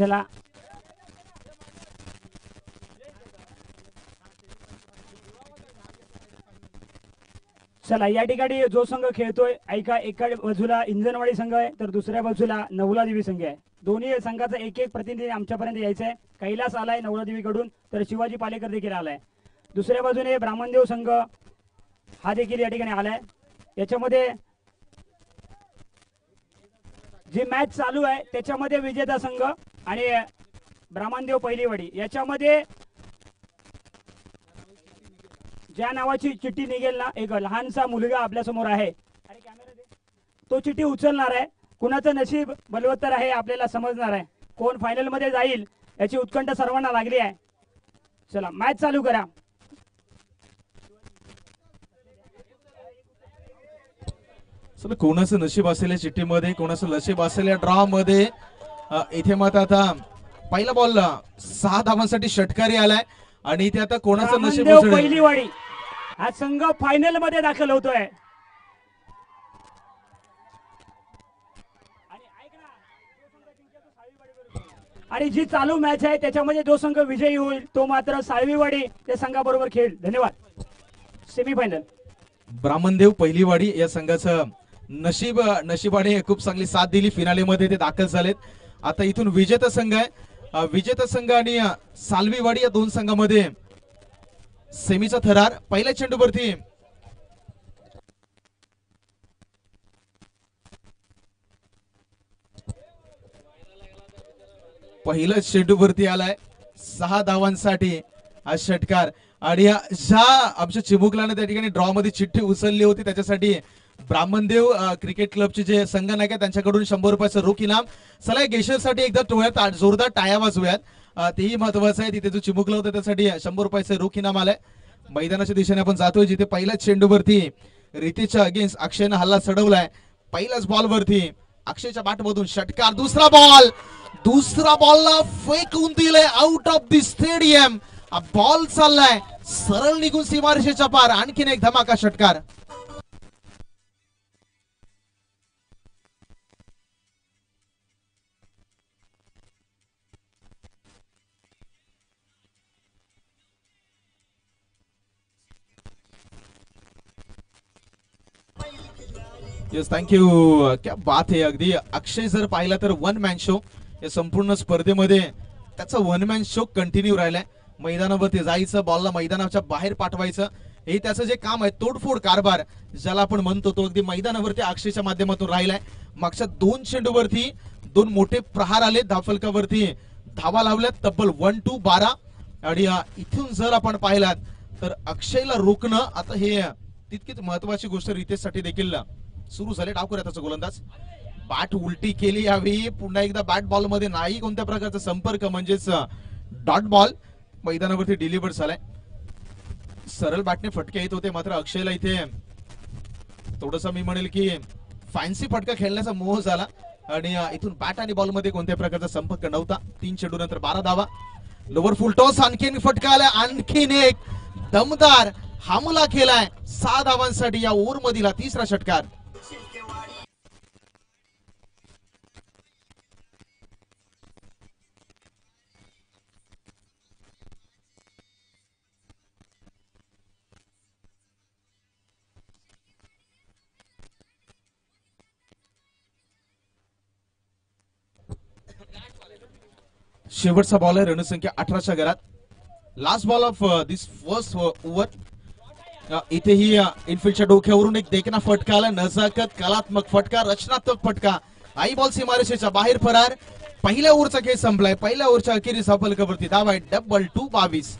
चला. चला या ठिकाणी जो संघ खेळतोय ऐका एका बाजूला इंजनवाडी संघ आहे तर दुसऱ्या बाजूला नवला देवी संघ आहे. दोन्ही संघाचा एक एक प्रतिनिधी आमच्यापर्यंत यायचं आहे कैलास आलाय नवला देवीकडून तर शिवाजी पालेकर देखील आलाय. दुसऱ्या बाजूने ब्राह्मणदेव संघ हा देखील या ठिकाणी आलाय. याच्यामध्ये जी मॅच चालू आहे त्याच्यामध्ये विजेता संघ आणि ब्राह्मणदेव पहिलीवाडी. याच्यामध्ये ज्या नावाची चिठ्ठी निघेल ना एक लहानसा मुलगा आपल्यासमोर आहे. तो चिठ्ठी उचलणार आहे. कुणाचं नशीब बलवत्तर आहे आपल्याला समजणार आहे. कोण फायनलमध्ये जाईल याची उत्कंठ सर्वांना लागली आहे. चला मॅच चालू करा. चला कोणाचं नशीब असेल या चिठ्ठीमध्ये? कोणाचं नशीब असेल या ड्रॉ मध्ये? इथे मग आता पहिला बॉल सहा धावांसाठी षटकारी आलाय. आणि इथे आता कोणाचं नशीब पहिलीवाडी. हा संघ फायनलमध्ये दाखल होतोय. आणि जी चालू मॅच आहे त्याच्यामध्ये जो संघ विजयी होईल तो मात्र साळवीवाडी त्या संघाबरोबर खेळ धन्यवाद. सेमीफायनल ब्राह्मणदेव पहिलीवाडी या संघाचं नशीब नशिबाने खूप चांगली साथ दिली. फिनालेमध्ये ते दाखल झालेत. आता इथून विजेता संघ आहे. विजेता संघ आणि सालवीवाडी या दोन संघामध्ये सेमीचा थरार. पहिल्या चेंडूवरती पहिलं चेंडूवरती आलाय. सहा धावांसाठी हा षटकार. आणि या- ज्या आमच्या चिमुकलाने त्या ठिकाणी ड्रॉ मध्ये चिठ्ठी उचलली होती. त्याच्यासाठी ब्राह्मणदेव क्रिकेट क्लबचे जे संघनायक आहेत त्यांच्याकडून शंभर रुपयाचं रोख इनाम. चला गेशरसाठी एकदा टोळ्यात जोरदार टाळ्या वाजवूयात. तेही महत्वाचं आहे. तिथे जो चिमुकला होता त्यासाठी शंभर रुपयाचं रोख इनाम आलंय. मैदानाच्या दिशेने आपण जातोय जिथे पहिल्याच चेंडूवरती रितेशच्या अगेन्स्ट अक्षयनं हल्ला चढवलाय पहिल्याच बॉलवरती अक्षयच्या बाटमधून षटकार. दुसरा बॉल दुसरा बॉलला फेकून दिलंय out of the stadium ball चाललाय. सरळ निघून सीमारेषेच्या पार. आणखीन एक धमाका षटकार. येस थँक्यू क्या बात आहे अगदी. अक्षय जर पाहिला तर वन मॅन शो या संपूर्ण स्पर्धेमध्ये त्याचा वन मॅन शो कंटिन्यू राहिलाय. मैदानावरती जायचं बॉलला मैदानाच्या बाहेर पाठवायचं. हे त्याचं जे काम आहे तोडफोड कारभार ज्याला आपण म्हणतो तो अगदी मैदानावरती अक्षयच्या माध्यमातून राहिलाय. मागच्या दोन चेंडूवरती दोन मोठे प्रहार आले धाफलकावरती धावा लावल्यात तब्बल वन टू बारा. आणि इथून जर आपण पाहिलात तर अक्षयला रोखणं आता हे तितकीच महत्वाची गोष्ट रितेशसाठी देखील सुरू झाले डाव करूया त्याचा गोलंदाज. बॅट उलटी केली यावेळी पुन्हा एकदा बॅट बॉलमध्ये नाही कोणत्या प्रकारचा संपर्क म्हणजेच डॉट बॉल. मैदानावरती डिलिव्हर झालाय. सरळ बॅटने फटके येत होते मात्र अक्षयला इथे थोडस मी म्हणेल की फॅन्सी फटका खेळण्याचा मोह झाला. आणि इथून बॅट आणि बॉलमध्ये कोणत्या प्रकारचा संपर्क नव्हता. तीन चेंडू नंतर बारा धावा. लोवर फुल टॉस आणखीन फटका आलाय आणखीन एक दमदार हमला केलाय. सहा धावांसाठी या ओव्हर मधील तिसरा षटकार. शेवटचा बॉल आहे रणसंख्या अठराच्या घरात. Last ball of this first over इथेही uh, इनफिल्डच्या डोक्यावरून एक देखना फटका आला. नजाकत कलात्मक फटका रचनात्मक फटका. आई बॉल सीमारेषेच्या बाहेर फरार. पहिल्या ओव्हरचा खेळ संपलाय. पहिल्या ओव्हरच्या अखेरीस हा फलकावरती धाव आहे डबल टू बावीस.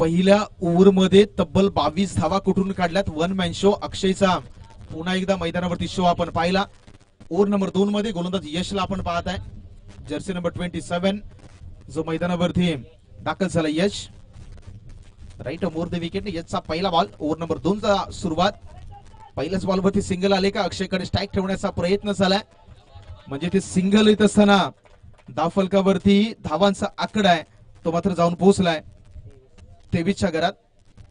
पहिल्या ओव्हरमध्ये तब्बल बावीस धावा कुठून काढल्यात? वन मॅन शो अक्षयचा. पुन्हा एकदा मैदानावरती शो आपण पाहिला. ओव्हर नंबर दोन मध्ये गोलंदाज यशला आपण पाहत आहे. जर्सी नंबर ट्वेंटी सेव्हन जो मैदानावरती दाखल झाला Yash. Right more the wicket यशचा पहिला बॉल ओव्हर नंबर दोनचा सुरुवात. पहिल्याच बॉल वरती सिंगल आले का? अक्षयकडे स्ट्राईक ठेवण्याचा प्रयत्न झालाय. म्हणजे ते सिंगल येत असताना धावफलकावरती धावांचा आकडा आहे. तो मात्र जाऊन पोहोचलाय. तेवीसच्या घरात.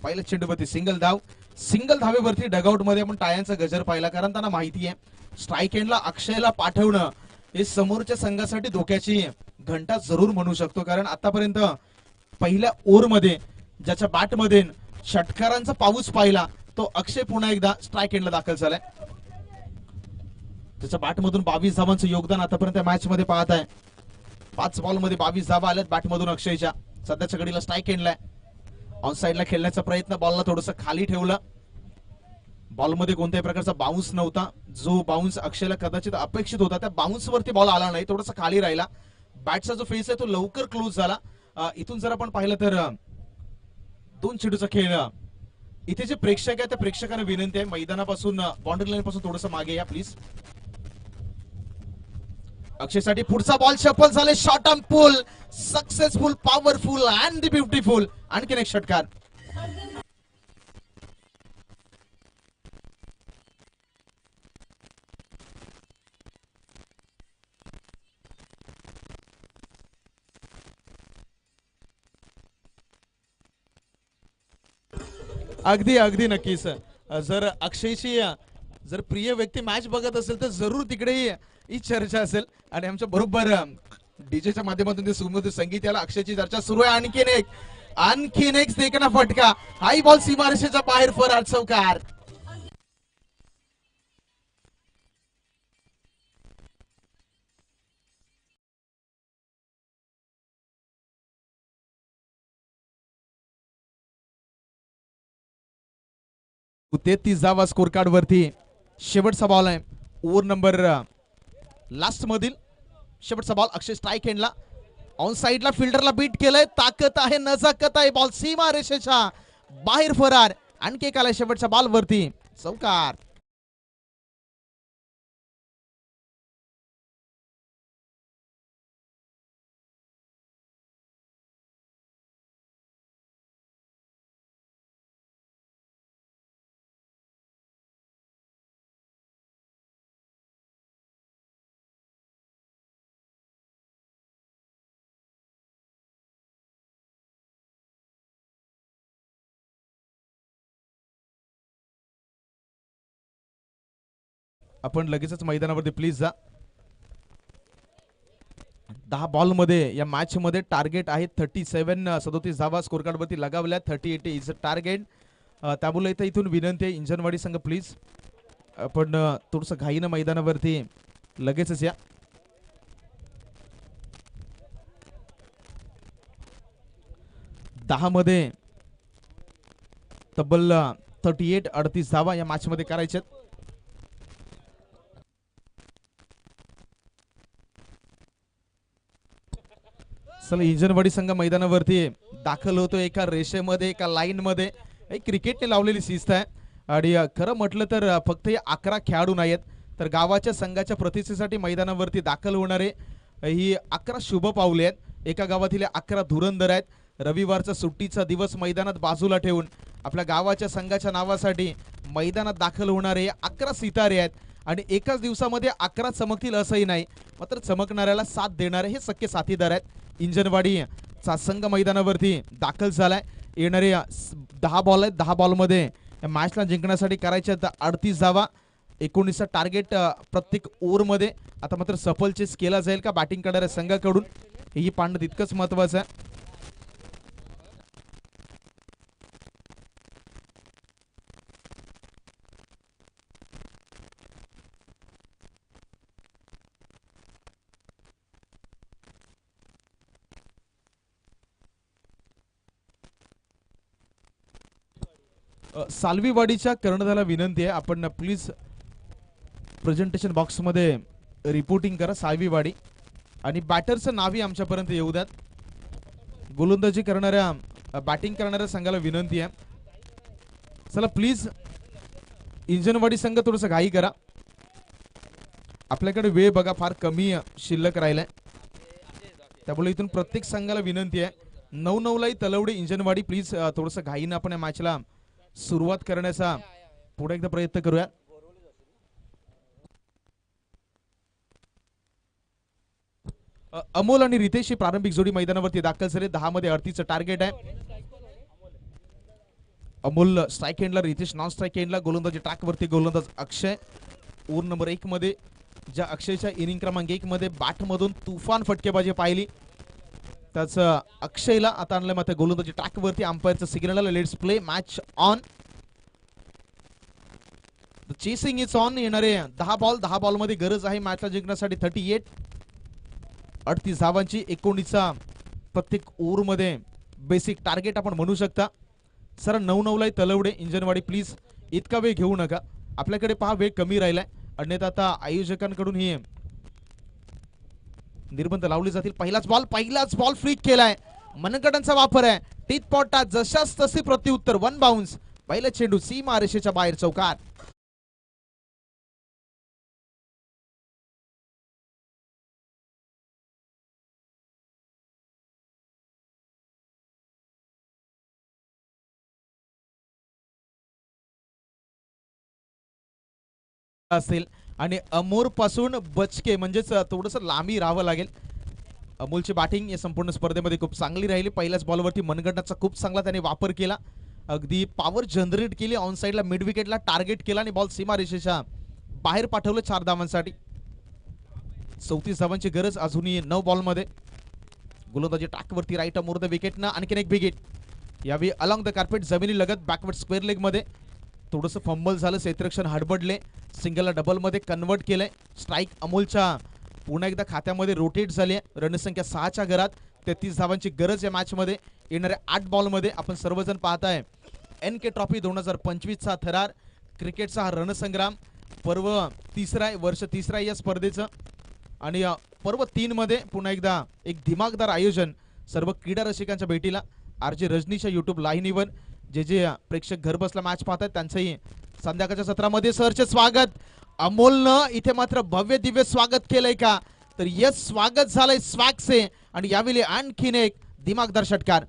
पहिल्या चेंडूवरती सिंगल धाव. सिंगल धावेवरती डगआउटमध्ये आपण टायांचा गजर पाहिला कारण त्यांना माहिती आहे स्ट्राईक एंडला अक्षयला पाठवणं हे समोरच्या संघासाठी धोक्याची घंटा जरूर म्हणू शकतो. कारण आतापर्यंत पहिल्या ओव्हरमध्ये ज्याच्या बॅटमध्ये षटकारांचा पाऊस पाहिला तो अक्षय पुन्हा एकदा स्ट्राईक एंडला दाखल झालाय. त्याच्या बॅटमधून बावीस धावांचं योगदान आतापर्यंत मॅच मध्ये पाहत आहे पाच बॉलमध्ये बावीस धावा आल्यात बॅटमधून अक्षयच्या. सध्याच्या घडीला स्ट्राईक एंडलाय ऑन साईडला खेळण्याचा प्रयत्न बॉलला थोडस खाली ठेवलं. बॉलमध्ये कोणत्याही प्रकारचा बाउन्स नव्हता. जो बाउन्स अक्षयला कदाचित अपेक्षित होता त्या बाउन्स वरती बॉल आला नाही थोडासा खाली राहिला. बॅटचा जो फेस आहे तो लवकर क्लोज झाला. इथून जर आपण पाहिलं तर दोन चेंडूचा खेळ इथे जे प्रेक्षक आहे त्या प्रेक्षकांना विनंती आहे मैदानापासून बाउंड्री लाईन पासून थोडस मागे या प्लीज अक्षयसाठी पुढचा बॉल शफल झाले. Short on pull successful powerful and the beautiful आणखीन एक षटकार. अगदी अगदी नक्कीच सर जर अक्षयची जर प्रिय व्यक्ती मॅच बघत असेल तर जरूर तिकडे ही- चर्चा असेल. आणि आमच्या बरोबर डीजेच्या माध्यमातून ते सुमधुर संगीत याला अक्षयची चर्चा सुरू आहे. आणखीन एक आणखीन एक देखना फटका. हाई बॉल सीमारेषेच्या बाहेर फरार चौकार. तेहतीस जावा स्कोर कार्ड वरती. शेवटचा बॉल आहे ओव्हर नंबर लास्ट मधील. शेवटचा बॉल अक्षय स्ट्राईक एंडला ऑन साईडला फिल्डरला बीट केलंय. ताकद आहे नजाकत आहे. बॉल सीमा रेषेच्या बाहेर फरार. आणखी एक आलाय शेवटच्या बॉल वरती. चौकार. आपण लगेचच मैदानावरती प्लीज जा. दहा बॉलमध्ये या मॅच मध्ये टार्गेट आहे थर्टी सेव्हन सदोतीस धावा स्कोरकार्डवरती लगावल्या. Thirty eight is a target त्यामुळे इथं इथून विनंती आहे इंजनवाडी संघ प्लीज आपण थोडंसं घाईनं मैदानावरती लगेचच या. दहा मध्ये तब्बल थर्टी एट अडतीस धावा या मॅच मध्ये करायच्यात. चला इंजनवाडी संघ मैदानावरती दाखल होतो. एका रेषेमध्ये एका लाईन मध्ये एक क्रिकेटने लावलेली शिस्त आहे. आणि खरं म्हटलं तर फक्त हे अकरा खेळाडू नाहीत तर गावाच्या संघाच्या प्रतिष्ठेसाठी मैदानावरती दाखल होणारे ही अकरा शुभ पावले आहेत. एका गावातील अकरा धुरंधर आहेत. रविवारचा सुट्टीचा दिवस मैदानात बाजूला ठेवून आपल्या गावाच्या संघाच्या नावासाठी मैदानात दाखल होणारे अकरा सितारे आहेत. आणि एकाच दिवसामध्ये अकरा चमकतील असंही नाही. मात्र चमकणाऱ्याला साथ देणारे हे सख्य साथीदार आहेत. इंजनवाडी चा संघ मैदानावरती दाखल झालाय. येणारे दहा बॉल आहेत. दहा बॉलमध्ये या मॅचला जिंकण्यासाठी करायच्या तर अडतीस धावा एकोणीसचा टार्गेट प्रत्येक ओव्हरमध्ये. आता मात्र सफल चेस केला जाईल का बॅटिंग करणाऱ्या संघाकडून? हेही पाहणं तितकंच महत्वाचं आहे. सालवीवाडीच्या कर्णधाला विनंती आहे. आपण प्लीज प्रेझेंटेशन बॉक्समध्ये रिपोर्टिंग करा सालवीवाडी. आणि बॅटरचं नावही आमच्यापर्यंत येऊ द्यात. गोलंदाजी करणाऱ्या बॅटिंग करणाऱ्या संघाला विनंती आहे. चला प्लीज इंजनवाडी संघ थोडंसं घाई करा. आपल्याकडे वेळ बघा फार कमी शिल्लक राहिलाय. त्यामुळे इथून प्रत्येक संघाला विनंती आहे. नऊ नऊलाही तलवडी इंजनवाडी प्लीज थोडंसं घाईनं आपण या मॅचला सुरुवात करण्याचा पुढे एकदा प्रयत्न करूया अमोल आणि रितेश ही प्रारंभिक जोडी मैदानावरती दाखल झाले. दहा मध्ये अडतीचं टार्गेट आहे. अमोल स्ट्राईक एंडला रितेश नॉन स्ट्राईक एंडला गोलंदाजी ट्रॅकवरती गोलंदाज अक्षय. ओव्हर नंबर एक मध्ये ज्या अक्षयच्या इनिंग क्रमांक एक मध्ये बॅट मधून तुफान फटकेबाजी पाहिली. त्याच अक्षयला आता आणलं मात्र गोलंदाजी. ट्रॅकवरती अंपायरचं signal let's play match on chasing is on येणारे दहा बॉल दहा बॉलमध्ये गरज आहे मॅचला जिंकण्यासाठी. थर्टी एट अडतीस धावांची एकोणीसचा प्रत्येक ओव्हरमध्ये बेसिक टार्गेट आपण म्हणू शकता. सर नऊ नऊला तलवडे. इंजनवाडी प्लीज इतका वेळ घेऊ नका. आपल्याकडे पहा वेळ कमी राहिलाय. अन्यथा आता आयोजकांकडून ही निर्बंध लावले जातील. पहिलाच बॉल पहिलाच बॉल फ्लिक केलाय. मनगटांचा वापर आहे. टीत पॉटा जशाच तसे प्रत्युत्तर. वन बाउन्स पहिला चेंडू सीमा रेषेच्या बाहेर चौकात. असेल. आणि अमोरपासून बचके म्हणजेच थोडस लांबी राहावं लागेल. अमोलची बॅटिंग या संपूर्ण स्पर्धेमध्ये खूप चांगली राहिली. पहिल्याच बॉलवरती मनगटाचा खूप चांगला त्याने वापर केला. अगदी पॉवर जनरेट केली. ऑन साईडला मिड विकेटला टार्गेट केला आणि बॉल सीमारेषेच्या बाहेर पाठवलं चार धावांसाठी. चौतीस धावांची गरज अजूनही नऊ बॉलमध्ये गोलंदाजी टाकवरती राईट अमोर द विकेटनं आणखीन एक विकेट यावेळी अलॉंग द कार्पेट जमिनी लगत बॅकवर्ड स्क्वेअर लेगमध्ये. थोडंसं फंबल झालं. क्षेत्ररक्षण हडबडले. सिंगलला डबलमध्ये कन्वर्ट केलंय. स्ट्राईक अमोलच्या पुन्हा एकदा खात्यामध्ये रोटेट झाली आहे. रणसंख्या सहाच्या घरात. तेहतीस धावांची गरज या मॅचमध्ये येणाऱ्या आठ बॉलमध्ये आपण सर्वजण पाहताय. एन के ट्रॉफी दोन हजार पंचवीसचा थरार. क्रिकेटचा हा रणसंग्राम पर्व तिसरा आहे. वर्ष तिसरा आहे या स्पर्धेचं. आणि पर्व तीनमध्ये पुन्हा एकदा एक दिमागदार आयोजन सर्व क्रीडा रसिकांच्या भेटीला. आर जे रजनीच्या युट्यूब लाईनीवर जे जे प्रेक्षक घरबसला मॅच पाहतात त्यांचंही संध्याकाळच्या सत्रामध्ये सरचे स्वागत. अमोलनं इथे मात्र भव्य दिव्य स्वागत केलंय का? तर यस स्वागत झालंय स्वागसे. आणि यावेळी आणखीन एक दिमागदार षटकार.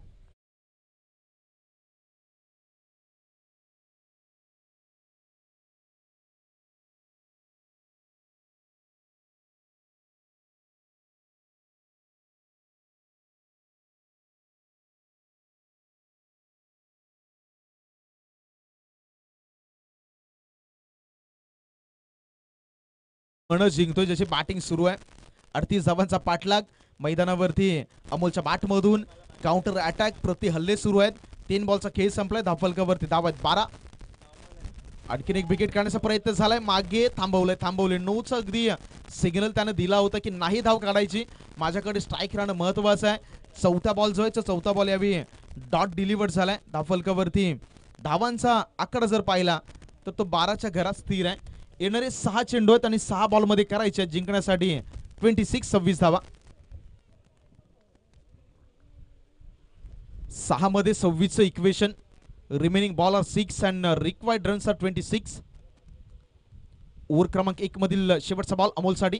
मन जिंकतोय जशी बॅटिंग सुरू आहे. अडतीस धावांचा पाठलाग. मैदानावरती अमोलच्या बॅटमधून काउंटर अटॅक प्रति हल्ले सुरू आहेत. तीन बॉलचा खेळ संपलाय. धावफलकावरती धाव आहेत बारा. आणखीन एक विकेट काढण्याचा प्रयत्न झालाय. मागे थांबवलंय. थांबवले. नऊचं अगदी सिग्नल त्यानं दिला होता की नाही धाव काढायची. माझ्याकडे स्ट्राईक राहणं महत्वाचं आहे. चौथा बॉल जो आहे चौथा बॉल यावी डॉट डिलिव्हर्ड झालाय. धावफलकावरती धावांचा आकडा जर पाहिला तर तो बाराच्या घरात स्थिर आहे. येणारे सहा चेंडू आहेत आणि सहा बॉलमध्ये करायचे जिंकण्यासाठी. ट्वेंटी सिक्स सव्वीस धावा. सहा मध्ये सव्वीसचं equation remaining ball are six and required runs are twenty six over क्रमांक एक मधील शेवटचा बॉल अमोलसाठी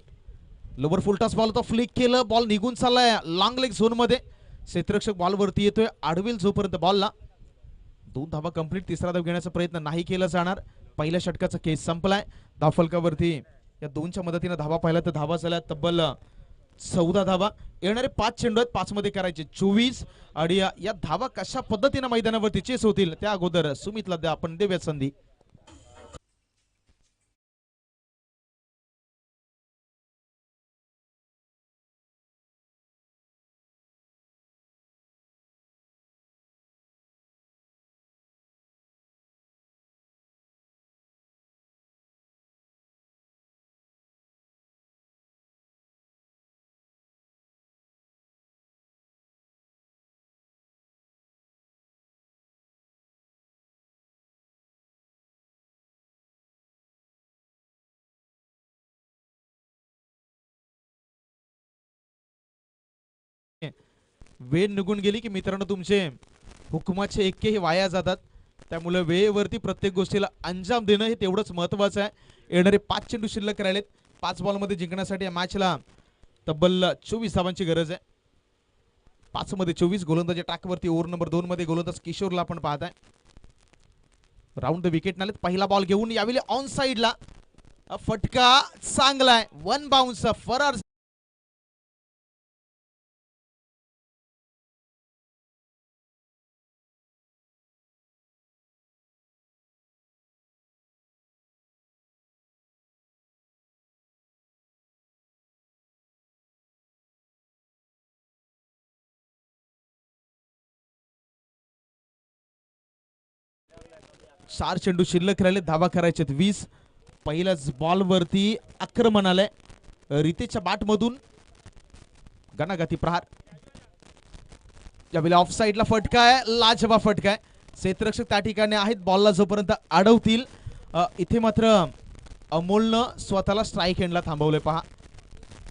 लोवर फुलटास बॉल होता फ्लिक केलं. बॉल निघून चाललाय. लॉंग लेग झोनमध्ये. क्षेत्ररक्षक बॉलवरती येतोय. आडवेल जोपर्यंत बॉलला दोन धावा कंप्लीट तिसरा धाव घेण्याचा प्रयत्न नाही केला जाणार. पहिल्या षटकाचा केस संपलाय. धावफलकावरती या दोनच्या मदतीनं धावा पाहिला तर धावा झाल्या. तब्बल चौदा धावा. येणारे पाच चेंडू आहेत. पाच मध्ये करायचे चोवीस. आणि या धावा कशा पद्धतीनं मैदानावरती चेस होतील त्या अगोदर सुमितला द्या आपण देव्या संधी. वेळ निघून गेली की मित्रांनो तुमचे हुकुमाचे एक्केही वाया जातात. त्यामुळे वेळेवरती प्रत्येक गोष्टीला अंजाम देणं हे तेवढंच महत्वाचं आहे. येणारे पाच चेंडू शिल्लक राहिलेत. पाच बॉलमध्ये जिंकण्यासाठी या मॅचला तब्बल चोवीस धावांची गरज आहे. पाचमध्ये चोवीस गोलंदाजी ट्रॅकवरती ओव्हर नंबर दोनमध्ये गोलंदाज किशोरला आपण पाहताय. राऊंड द विकेट नालेत पहिला बॉल घेऊन यावेळी ऑन साइडला फटका चांगलाय वन बाउन्स फरार चार चेंडू शिल्लक राहिले धावा करायचे वीस. पहिल्याच बॉलवरती आक्रमण आलंय रितेशच्या बाटमधून गणागती प्रहार. यावेळी ऑफ साईडला फटका आहे लाजवा फटका आहे. क्षेत्ररक्षक त्या ठिकाणी आहेत बॉलला जोपर्यंत अडवतील इथे मात्र अमोलनं स्वतःला स्ट्राईक एंडला थांबवले पहा.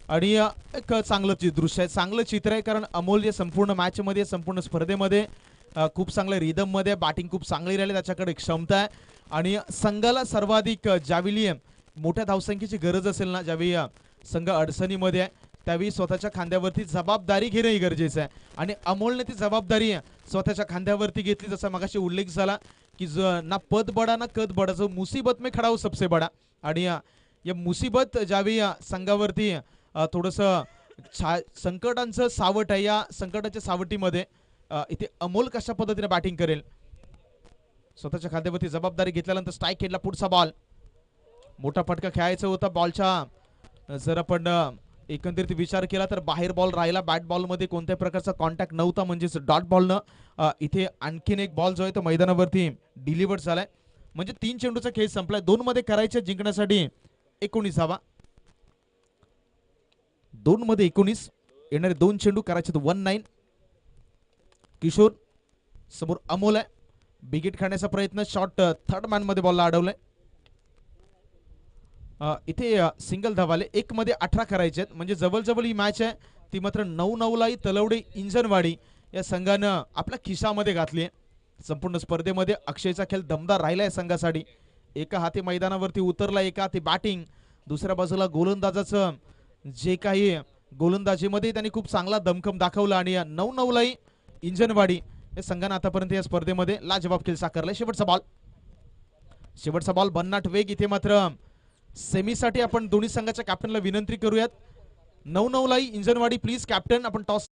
आणि एक चांगलं दृश्य आहे. चांगलं चित्र आहे कारण अमोल जे संपूर्ण मॅचमध्ये संपूर्ण स्पर्धेमध्ये खूप चांगल्या रिदममध्ये बॅटिंग खूप चांगली राहिली. त्याच्याकडे क्षमता आहे. आणि संघाला सर्वाधिक ज्यावेळी मोठ्या धावसंख्येची गरज असेल ना ज्यावेळी संघ अडचणीमध्ये आहे त्यावेळी स्वतःच्या खांद्यावरती जबाबदारी घेणंही गरजेचं आहे. आणि अमोलने ती जबाबदारी स्वतःच्या खांद्यावरती घेतली. जसा मगाशी उल्लेख झाला की ज- ना पद बडा ना कद बडा जो मुसीबत में खडाव हो सबसे बडा. आणि या मुसीबत ज्यावेळी संघावरती थोडंसं छा संकटांचं सावट आहे या संकटाच्या सावटीमध्ये इथे अमोल कशा पद्धतीने बॅटिंग करेल? स्वतःच्या खाद्यावरती जबाबदारी घेतल्यानंतर स्ट्राईक खेळला पुढचा बॉल मोठा फटका खेळायचा होता बॉलच्या जर आपण एकंदरीत विचार केला तर बाहेर बॉल राहिला. बॅट बॉलमध्ये कोणत्याही प्रकारचा कॉन्टॅक्ट नव्हता म्हणजेच डॉट बॉलनं इथे आणखीन एक बॉल जो आहे तो मैदानावरती डिलिव्हर झालाय. म्हणजे तीन चेंडूचा खेळ संपलाय. दोन मध्ये करायचे जिंकण्यासाठी एकोणीस धावा दोन मध्ये एकोणीस. येणारे दोन चेंडू करायचे वन नाईन किशोर समोर अमोल आहे. बिगिट खाण्याचा प्रयत्न शॉर्ट थर्ड मॅनमध्ये बॉलला अडवलाय. इथे सिंगल धावाले. एक मध्ये अठरा करायचे आहेत. म्हणजे जवळजवळ ही मॅच आहे. ती मात्र नऊ नऊलाही तलवडे इंजनवाडी या संघानं आपल्या खिशामध्ये घातली आहे. संपूर्ण स्पर्धेमध्ये अक्षयचा खेळ दमदार राहिला आहे संघासाठी. एका हाती मैदानावरती उतरला एका हाती बॅटिंग दुसऱ्या बाजूला गोलंदाजाचं जे काही गोलंदाजीमध्ये त्यांनी खूप चांगला दमखम दाखवला आणि या नऊ नऊलाही इंजनवाडी या संघानं आतापर्यंत या स्पर्धेमध्ये लाजवाब खेळ साकारलाय. शेवटचा बॉल शेवटचा बॉल भन्नाट वेग इथे मात्र. सेमीसाठी आपण दोन्ही संघाच्या कॅप्टनला विनंती करूयात. नऊ नऊ लाई इंजनवाडी प्लीज कॅप्टन आपण टॉस